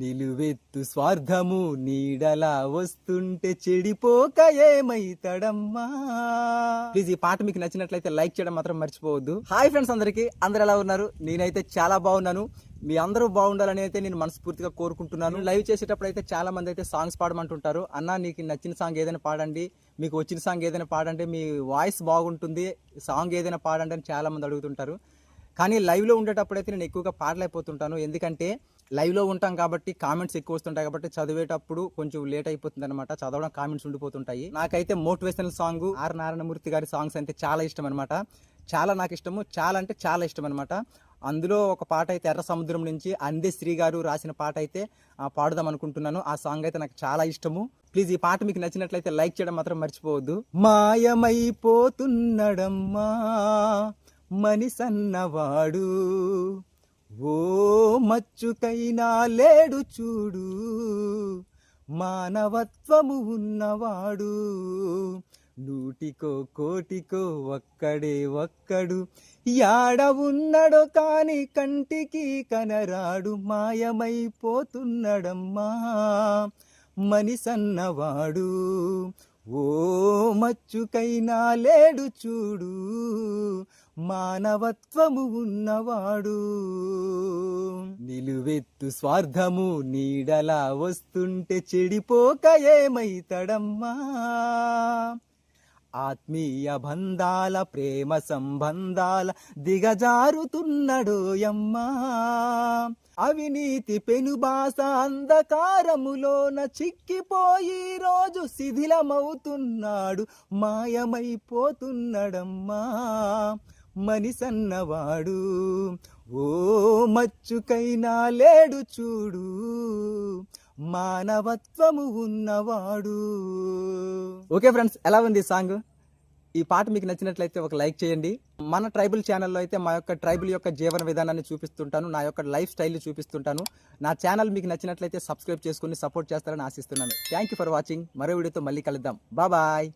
నిలువెత్తు స్వార్థము నీడలా వస్తుంటే చెడిపోక ఏమైతడమ్మా? ప్లీజ్ ఈ పాట మీకు నచ్చినట్లయితే లైక్ చేయడం మాత్రం మర్చిపోవద్దు. హాయ్ ఫ్రెండ్స్ అందరికీ. అందరు ఎలా ఉన్నారు? నేనైతే చాలా బాగున్నాను. మీ అందరూ బాగుండాలని అయితే నేను మనస్ఫూర్తిగా కోరుకుంటున్నాను. లైవ్ చేసేటప్పుడు అయితే చాలా మంది అయితే సాంగ్స్ పాడమంటుంటారు. అన్న నీకు నచ్చిన సాంగ్ ఏదైనా పాడండి. మీకు వచ్చిన సాంగ్ ఏదైనా పాడండి. మీ వాయిస్ బాగుంటుంది. సాంగ్ ఏదైనా పాడండి అని చాలా మంది అడుగుతుంటారు. కానీ లైవ్లో ఉండేటప్పుడు అయితే నేను ఎక్కువగా పాడలేకపోతుంటాను. ఎందుకంటే లైవ్లో ఉంటాం కాబట్టి కామెంట్స్ ఎక్కువ వస్తుంటాయి కాబట్టి చదివేటప్పుడు కొంచెం లేట్ అయిపోతుంది అనమాట చదవడం కామెంట్స్ ఉండిపోతుంటాయి. నాకైతే మోటివేషనల్ సాంగ్ ఆర్ నారాయణమూర్తి గారి సాంగ్స్ అంటే చాలా ఇష్టం అనమాట చాలా నాకు ఇష్టము. చాలా అంటే చాలా ఇష్టం అనమాట అందులో ఒక పాట అయితే ఎర్ర సముద్రం నుంచి అందే శ్రీ గారు రాసిన పాట అయితే పాడుదాం అనుకుంటున్నాను. ఆ సాంగ్ అయితే నాకు చాలా ఇష్టము. ప్లీజ్ ఈ పాట మీకు నచ్చినట్లయితే లైక్ చేయడం మాత్రం మర్చిపోవద్దు. మాయమైపోతున్నడమ్మా మనిసన్నవాడు. ఓ మచ్చుకైనా లేడు చూడు. మానవత్వము ఉన్నవాడు. నూటికో కోటికో ఒక్కడే ఒక్కడు. యాడ ఉన్నడో కాని కంటికి కనరాడు. మాయమైపోతున్నడమ్మా. మనిసన్నవాడు. ఓ మచ్చుకైనా లేడు చూడు. మానవత్వము ఉన్నవాడు. నిలువెత్తు స్వార్థము నీడలా వస్తుంటే చెడిపోక ఏమైతడమ్మా? ఆత్మీయ బంధాల ప్రేమ సంబంధాల దిగజారుతున్నడోయమ్మా అవినీతి పెనుబాస అంధకారములోన చిక్కిపోయి రోజు శిథిలమవుతున్నాడు మాయమైపోతున్నడమ్మా. మనిసన్నవాడు. ఓ మచ్చుకైనా లేడు చూడు మానవత్వము ఉన్నవాడు. ఓకే ఫ్రెండ్స్ ఎలా ఉంది సాంగ్? ఈ పాట మీకు నచ్చినట్లయితే ఒక లైక్ చేయండి. మన ట్రైబల్ ఛానల్లో అయితే మా యొక్క ట్రైబల్ యొక్క జీవన విధానాన్ని చూపిస్తుంటాను నా యొక్క లైఫ్ స్టైల్ చూపిస్తుంటాను. నా ఛానల్ మీకు నచ్చినట్లయితే సబ్స్క్రైబ్ చేసుకుని సపోర్ట్ చేస్తారని ఆశిస్తున్నాను. థ్యాంక్ యూ ఫర్ వాచింగ్ మరో వీడియోతో మళ్ళీ కలుద్దాం. బాయ్